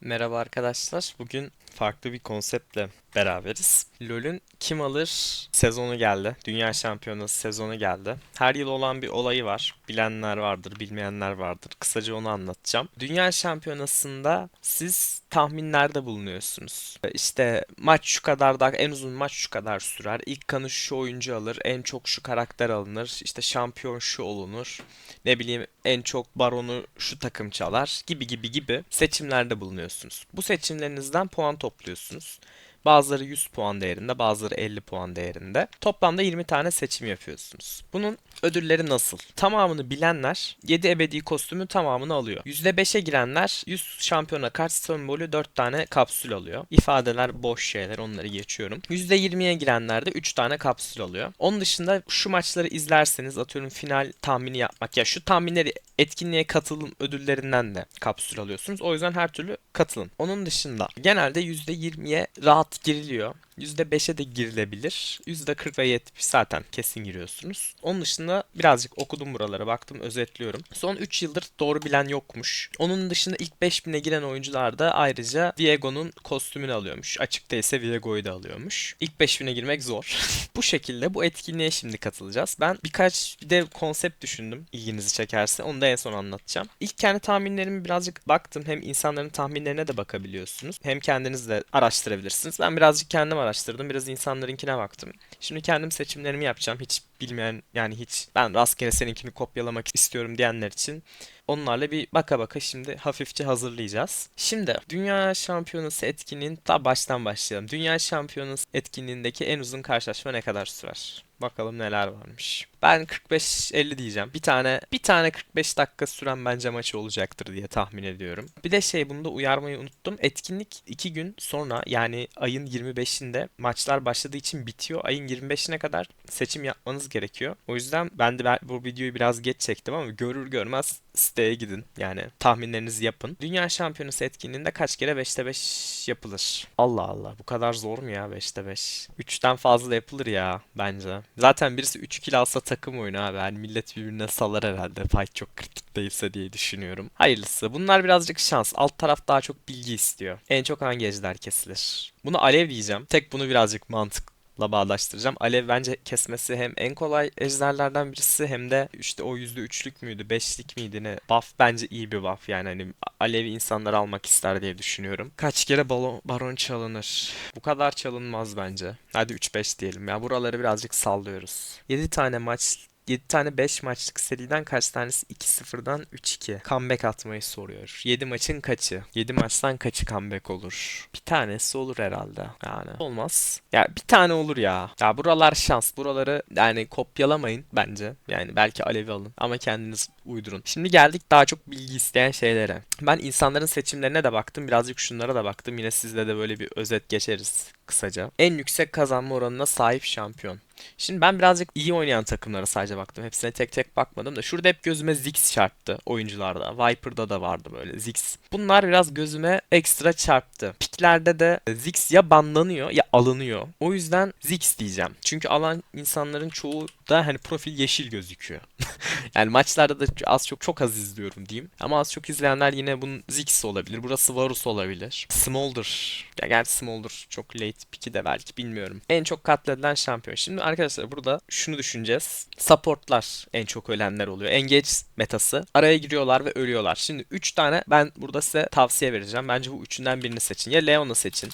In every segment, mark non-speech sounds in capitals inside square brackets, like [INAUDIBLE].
Merhaba arkadaşlar. Bugün farklı bir konseptle beraberiz. LoL'ün kim alır sezonu geldi. Dünya Şampiyonası sezonu geldi. Her yıl olan bir olayı var. Bilenler vardır, bilmeyenler vardır. Kısaca onu anlatacağım. Dünya Şampiyonası'nda siz tahminlerde bulunuyorsunuz. İşte maç şu kadar da en uzun maç şu kadar sürer. İlk kanı şu oyuncu alır. En çok şu karakter alınır. İşte şampiyon şu olunur. Ne bileyim en çok baronu şu takım çalar gibi gibi gibi seçimlerde bulunuyorsunuz. Bu seçimlerinizden puan topluyorsunuz. Bazıları 100 puan değerinde, bazıları 50 puan değerinde. Toplamda 20 tane seçim yapıyorsunuz. Bunun ödülleri nasıl? Tamamını bilenler 7 ebedi kostümün tamamını alıyor. %5'e girenler 100 şampiyona kart sembolü 4 tane kapsül alıyor. İfadeler boş şeyler onları geçiyorum. %20'ye girenler de 3 tane kapsül alıyor. Onun dışında şu maçları izlerseniz atıyorum final tahmini yapmak ya şu tahminleri etkinliğe katılım ödüllerinden de kapsül alıyorsunuz. O yüzden her türlü katılın. Onun dışında genelde %20'ye rahat giriliyor. %5'e de girilebilir. %40 ve 70 zaten kesin giriyorsunuz. Onun dışında birazcık okudum buralara baktım özetliyorum. Son 3 yıldır doğru bilen yokmuş. Onun dışında ilk 5000'e giren oyuncular da ayrıca Viego'nun kostümünü alıyormuş. Açıkta ise Viego'yu da alıyormuş. İlk 5000'e girmek zor. [LAUGHS] bu şekilde bu etkinliğe şimdi katılacağız. Ben birkaç bir de konsept düşündüm ilginizi çekerse. Onu da en son anlatacağım. İlk kendi tahminlerimi birazcık baktım. Hem insanların tahminlerine de bakabiliyorsunuz. Hem kendiniz de araştırabilirsiniz. Ben birazcık kendim araştırdım. Biraz insanlarınkine baktım. Şimdi kendim seçimlerimi yapacağım. Hiç bilmeyen yani hiç ben rastgele seninkini kopyalamak istiyorum diyenler için onlarla bir baka baka şimdi hafifçe hazırlayacağız. Şimdi Dünya Şampiyonası etkinliğin ta baştan başlayalım. Dünya Şampiyonası etkinliğindeki en uzun karşılaşma ne kadar sürer? Bakalım neler varmış. Ben 45-50 diyeceğim. Bir tane bir tane 45 dakika süren bence maçı olacaktır diye tahmin ediyorum. Bir de şey bunu da uyarmayı unuttum. Etkinlik 2 gün sonra yani ayın 25'inde maçlar başladığı için bitiyor. Ayın 25'ine kadar seçim yapmanız gerekiyor. O yüzden ben de bu videoyu biraz geç çektim ama görür görmez siteye gidin. Yani tahminlerinizi yapın. Dünya Şampiyonası etkinliğinde kaç kere 5'te 5 yapılır? Allah Allah bu kadar zor mu ya 5'te 5? 3'ten fazla yapılır ya bence. Zaten birisi 3 kill alsa takım oyunu abi. Yani millet birbirine salar herhalde. Fight çok kritik değilse diye düşünüyorum. Hayırlısı. Bunlar birazcık şans. Alt taraf daha çok bilgi istiyor. En çok hangi ejder kesilir? Bunu alev diyeceğim. Tek bunu birazcık mantıklı la bağdaştıracağım. Alev bence kesmesi hem en kolay ejderlerden birisi hem de işte o %3'lük müydü, 5'lik miydi ne? Buff bence iyi bir buff yani hani Alev'i insanlar almak ister diye düşünüyorum. Kaç kere balon, baron çalınır? Bu kadar çalınmaz bence. Hadi 3-5 diyelim ya. Buraları birazcık sallıyoruz. 7 tane maç 7 tane 5 maçlık seriden kaç tanesi 2-0'dan 3-2 comeback atmayı soruyor. 7 maçın kaçı? 7 maçtan kaçı comeback olur? Bir tanesi olur herhalde. Yani olmaz. Ya bir tane olur ya. Ya buralar şans. Buraları yani kopyalamayın bence. Yani belki Alevi alın ama kendiniz uydurun. Şimdi geldik daha çok bilgi isteyen şeylere. Ben insanların seçimlerine de baktım. Birazcık şunlara da baktım. Yine sizle de böyle bir özet geçeriz kısaca. En yüksek kazanma oranına sahip şampiyon. Şimdi ben birazcık iyi oynayan takımlara sadece baktım. Hepsine tek tek bakmadım da şurada hep gözüme Ziggs çarptı oyuncularda. Viper'da da vardı böyle Ziggs. Bunlar biraz gözüme ekstra çarptı. Piklerde de Ziggs ya banlanıyor ya alınıyor. O yüzden Ziggs diyeceğim. Çünkü alan insanların çoğu da hani profil yeşil gözüküyor. [LAUGHS] yani maçlarda da az çok çok az izliyorum diyeyim. Ama az çok izleyenler yine bunun Ziggs olabilir. Burası Varus olabilir. Smolder. Ya gerçi Smolder çok late pick'i de belki bilmiyorum. En çok katledilen şampiyon. Şimdi arkadaşlar burada şunu düşüneceğiz. Supportlar en çok ölenler oluyor. Engage metası. Araya giriyorlar ve ölüyorlar. Şimdi 3 tane ben burada size tavsiye vereceğim. Bence bu üçünden birini seçin. Ya Leon'u seçin.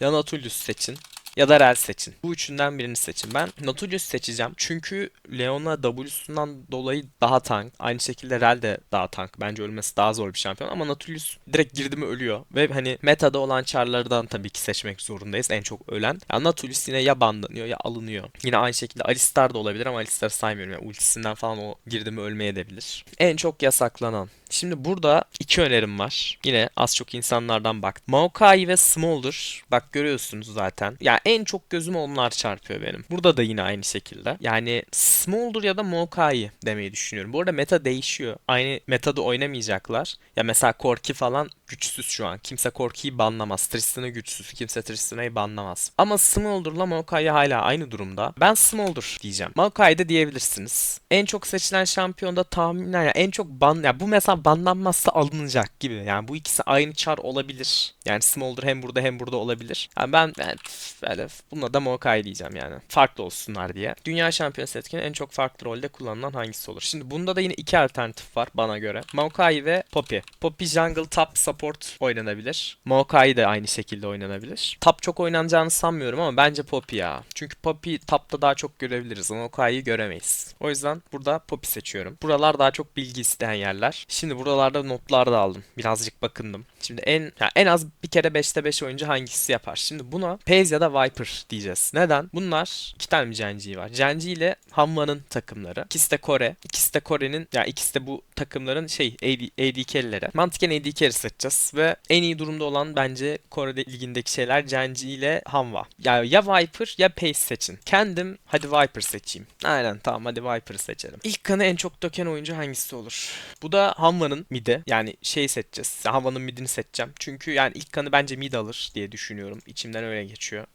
Ya Nautilus'u seçin ya da Rel seçin. Bu üçünden birini seçin. Ben Nautilus seçeceğim. Çünkü Leona W'sundan dolayı daha tank. Aynı şekilde Rel de daha tank. Bence ölmesi daha zor bir şampiyon. Ama Nautilus direkt girdi mi ölüyor. Ve hani metada olan çarlardan tabii ki seçmek zorundayız. En çok ölen. Ya Nautilus yine ya banlanıyor ya alınıyor. Yine aynı şekilde Alistar da olabilir ama Alistar saymıyorum. Yani ultisinden falan o girdi mi ölmeye edebilir. En çok yasaklanan. Şimdi burada iki önerim var. Yine az çok insanlardan bak. Maokai ve Smolder. Bak görüyorsunuz zaten. Yani en çok gözüme onlar çarpıyor benim. Burada da yine aynı şekilde. Yani Smolder ya da Maokai demeyi düşünüyorum. Bu arada meta değişiyor. Aynı metada oynamayacaklar. Ya mesela Corki falan güçsüz şu an. Kimse Corki'yi banlamaz. Tristan'ı güçsüz. Kimse Tristan'ı banlamaz. Ama Smolder'la Maokai hala aynı durumda. Ben Smolder diyeceğim. Maokai de diyebilirsiniz. En çok seçilen şampiyonda tahminen ya en çok ban ya bu mesela ama banlanmazsa alınacak gibi. Yani bu ikisi aynı çar olabilir. Yani Smolder hem burada hem burada olabilir. Yani ben, ben böyle buna da Maokai diyeceğim yani. Farklı olsunlar diye. Dünya Şampiyonası etkinin en çok farklı rolde kullanılan hangisi olur? Şimdi bunda da yine iki alternatif var bana göre. Maokai ve Poppy. Poppy jungle top support oynanabilir. Maokai de aynı şekilde oynanabilir. Top çok oynanacağını sanmıyorum ama bence Poppy ya. Çünkü Poppy topta daha çok görebiliriz. Maokai'yi göremeyiz. O yüzden burada Poppy seçiyorum. Buralar daha çok bilgi isteyen yerler. Şimdi buralarda notlar da aldım. Birazcık bakındım. Şimdi en yani en az bir kere 5'te 5 oyuncu hangisi yapar? Şimdi buna Paze ya da Viper diyeceğiz. Neden? Bunlar iki tane Genji var? Genji ile Hanwha'nın takımları. İkisi de Kore. İkisi de Kore'nin yani ikisi de bu takımların şey AD, AD carry'leri. Mantıken AD carry seçeceğiz ve en iyi durumda olan bence Kore ligindeki şeyler Genji ile Hanwha. Ya, ya Viper ya Pace seçin. Kendim hadi Viper seçeyim. Aynen tamam hadi Viper'ı seçelim. İlk kanı en çok döken oyuncu hangisi olur? Bu da Hanwha'nın midi. Yani şey seçeceğiz. Hanwha'nın midini seçeceğim. Çünkü yani ilk kanı bence mid alır diye düşünüyorum. İçimden öyle geçiyor.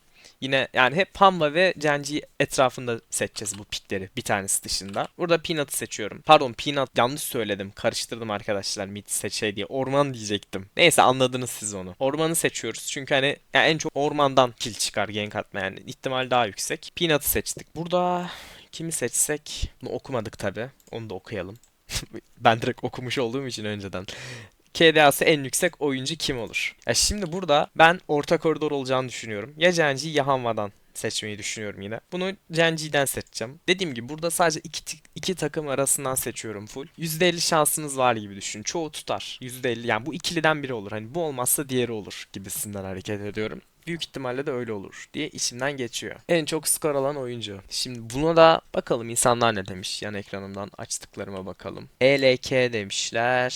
Yine yani hep Hanwha ve Genji etrafında seçeceğiz bu pikleri. Bir tanesi dışında. Burada Peanut'ı seçiyorum. Pardon Peanut yanlış söyledim. Karıştırdım arkadaşlar mid şey diye. Orman diyecektim. Neyse anladınız siz onu. Ormanı seçiyoruz. Çünkü hani yani en çok ormandan kill çıkar gank atma yani. ihtimal daha yüksek. Peanut'ı seçtik. Burada kimi seçsek? Bunu okumadık tabi. Onu da okuyalım. [LAUGHS] ben direkt okumuş olduğum için önceden. KDA'sı en yüksek oyuncu kim olur? Ya şimdi burada ben orta koridor olacağını düşünüyorum. Ya Genji ya Hanwha'dan seçmeyi düşünüyorum yine. Bunu Genji'den seçeceğim. Dediğim gibi burada sadece iki, iki takım arasından seçiyorum full. %50 şansınız var gibi düşün. Çoğu tutar. %50 yani bu ikiliden biri olur. Hani bu olmazsa diğeri olur gibisinden hareket ediyorum. Büyük ihtimalle de öyle olur diye içimden geçiyor. En çok skor alan oyuncu. Şimdi buna da bakalım insanlar ne demiş. Yan ekranımdan açtıklarıma bakalım. ELK demişler.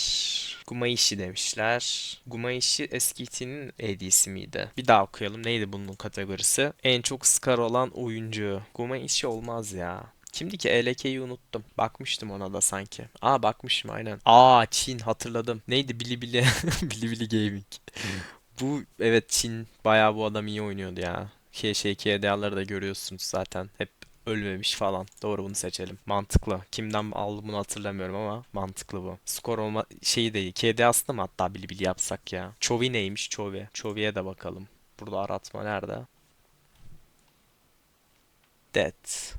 Gumaishi demişler. Gumaishi Eskiti'nin AD'si miydi? Bir daha okuyalım. Neydi bunun kategorisi? En çok skor alan oyuncu. Gumaishi olmaz ya. Kimdi ki ELK'yi unuttum. Bakmıştım ona da sanki. Aa bakmışım aynen. Aa Çin hatırladım. Neydi Bilibili? Bilibili [LAUGHS] Gaming. Bu evet Çin bayağı bu adam iyi oynuyordu ya. KDA'ları da görüyorsunuz zaten. Hep ölmemiş falan. Doğru bunu seçelim. Mantıklı. Kimden aldım bunu hatırlamıyorum ama mantıklı bu. Skor olma şeyi değil. KDA'sında mı hatta bili bili yapsak ya. Chovy neymiş Chovy? Chovy'ye de bakalım. Burada aratma nerede? Dead.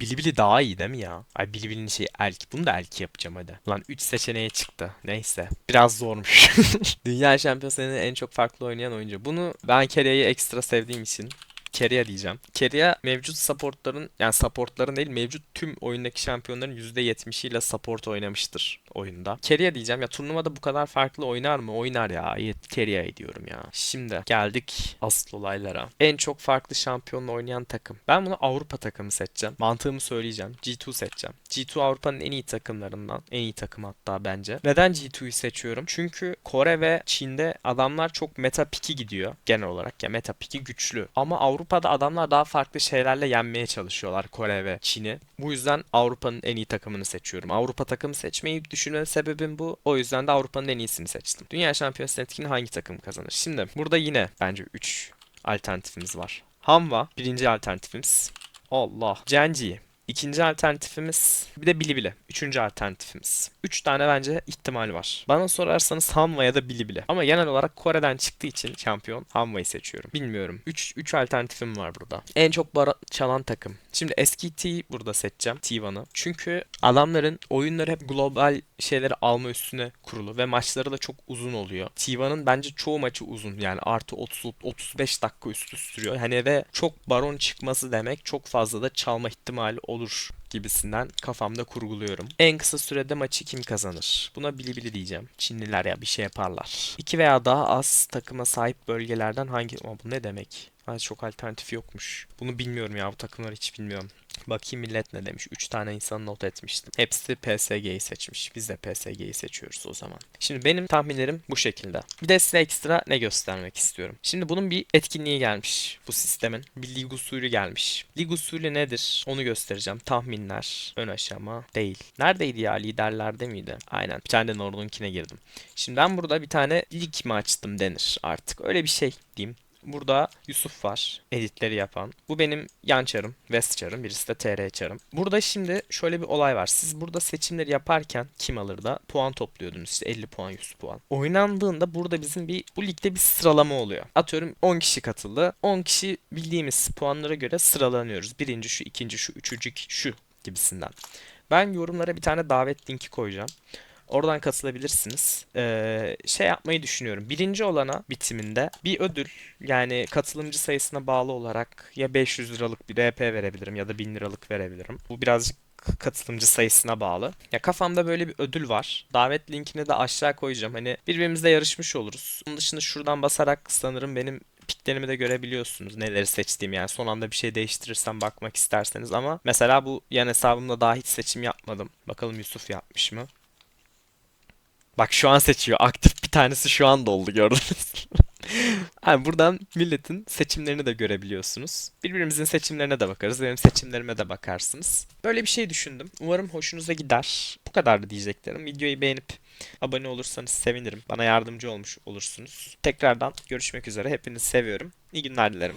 Bilibili daha iyi değil mi ya? Ay Bilibili'nin şey elk. Bunu da elk yapacağım hadi. Lan 3 seçeneğe çıktı. Neyse. Biraz zormuş. [LAUGHS] Dünya Şampiyonası'nın en çok farklı oynayan oyuncu. Bunu ben Kerya'yı ekstra sevdiğim için Keria diyeceğim. Keria mevcut supportların yani supportların değil mevcut tüm oyundaki şampiyonların %70'iyle support oynamıştır oyunda. Keria diyeceğim ya turnuvada bu kadar farklı oynar mı? Oynar ya. Keria diyorum ya. Şimdi geldik asıl olaylara. En çok farklı şampiyonla oynayan takım. Ben bunu Avrupa takımı seçeceğim. Mantığımı söyleyeceğim. G2 seçeceğim. G2 Avrupa'nın en iyi takımlarından. En iyi takım hatta bence. Neden G2'yu seçiyorum? Çünkü Kore ve Çin'de adamlar çok meta piki gidiyor genel olarak. Ya meta piki güçlü. Ama Avrupa'da adamlar daha farklı şeylerle yenmeye çalışıyorlar Kore ve Çin'i. Bu yüzden Avrupa'nın en iyi takımını seçiyorum. Avrupa takımı seçmeyi düşünme sebebim bu. O yüzden de Avrupa'nın en iyisini seçtim. Dünya Şampiyonası etkini hangi takım kazanır? Şimdi burada yine bence 3 alternatifimiz var. Hanwha birinci alternatifimiz. Allah. Genji İkinci alternatifimiz bir de Bilibili. Üçüncü alternatifimiz. Üç tane bence ihtimal var. Bana sorarsanız Hanwha ya da Bilibili. Ama genel olarak Kore'den çıktığı için şampiyon Hanwha'yı seçiyorum. Bilmiyorum. Üç, üç alternatifim var burada. En çok bara çalan takım. Şimdi eski T burada seçeceğim. T1'ı. Çünkü adamların oyunları hep global şeyleri alma üstüne kurulu ve maçları da çok uzun oluyor. T1'ın bence çoğu maçı uzun. Yani artı 30 35 dakika üstü sürüyor. Hani ve çok baron çıkması demek çok fazla da çalma ihtimali olur gibisinden kafamda kurguluyorum. En kısa sürede maçı kim kazanır? Buna bili bili diyeceğim. Çinliler ya bir şey yaparlar. İki veya daha az takıma sahip bölgelerden hangi... Ama bu ne demek? Ha, çok alternatif yokmuş. Bunu bilmiyorum ya bu takımları hiç bilmiyorum. Bakayım millet ne demiş. 3 tane insan not etmiştim. Hepsi PSG'yi seçmiş. Biz de PSG'yi seçiyoruz o zaman. Şimdi benim tahminlerim bu şekilde. Bir de size ekstra ne göstermek istiyorum. Şimdi bunun bir etkinliği gelmiş bu sistemin. Bir lig usulü gelmiş. Lig usulü nedir? Onu göstereceğim. Tahminler, ön aşama değil. Neredeydi ya? Liderlerde miydi? Aynen. Bir tane de Nord'unkine girdim. Şimdi ben burada bir tane lig mi açtım denir artık. Öyle bir şey diyeyim Burada Yusuf var. Editleri yapan. Bu benim yan çarım. West çarım. Birisi de TR çarım. Burada şimdi şöyle bir olay var. Siz burada seçimleri yaparken kim alır da puan topluyordunuz. İşte 50 puan 100 puan. Oynandığında burada bizim bir bu ligde bir sıralama oluyor. Atıyorum 10 kişi katıldı. 10 kişi bildiğimiz puanlara göre sıralanıyoruz. Birinci şu, ikinci şu, üçüncü şu gibisinden. Ben yorumlara bir tane davet linki koyacağım. Oradan katılabilirsiniz. Ee, şey yapmayı düşünüyorum. Birinci olana bitiminde bir ödül yani katılımcı sayısına bağlı olarak ya 500 liralık bir RP verebilirim ya da 1000 liralık verebilirim. Bu birazcık katılımcı sayısına bağlı. Ya kafamda böyle bir ödül var. Davet linkini de aşağı koyacağım. Hani birbirimizle yarışmış oluruz. Onun dışında şuradan basarak sanırım benim piklerimi de görebiliyorsunuz. Neleri seçtiğimi yani son anda bir şey değiştirirsem bakmak isterseniz ama mesela bu yan hesabımda daha hiç seçim yapmadım. Bakalım Yusuf yapmış mı? Bak şu an seçiyor. Aktif bir tanesi şu anda oldu gördünüz. yani [LAUGHS] buradan milletin seçimlerini de görebiliyorsunuz. Birbirimizin seçimlerine de bakarız. Benim seçimlerime de bakarsınız. Böyle bir şey düşündüm. Umarım hoşunuza gider. Bu kadar da diyeceklerim. Videoyu beğenip abone olursanız sevinirim. Bana yardımcı olmuş olursunuz. Tekrardan görüşmek üzere. Hepinizi seviyorum. İyi günler dilerim.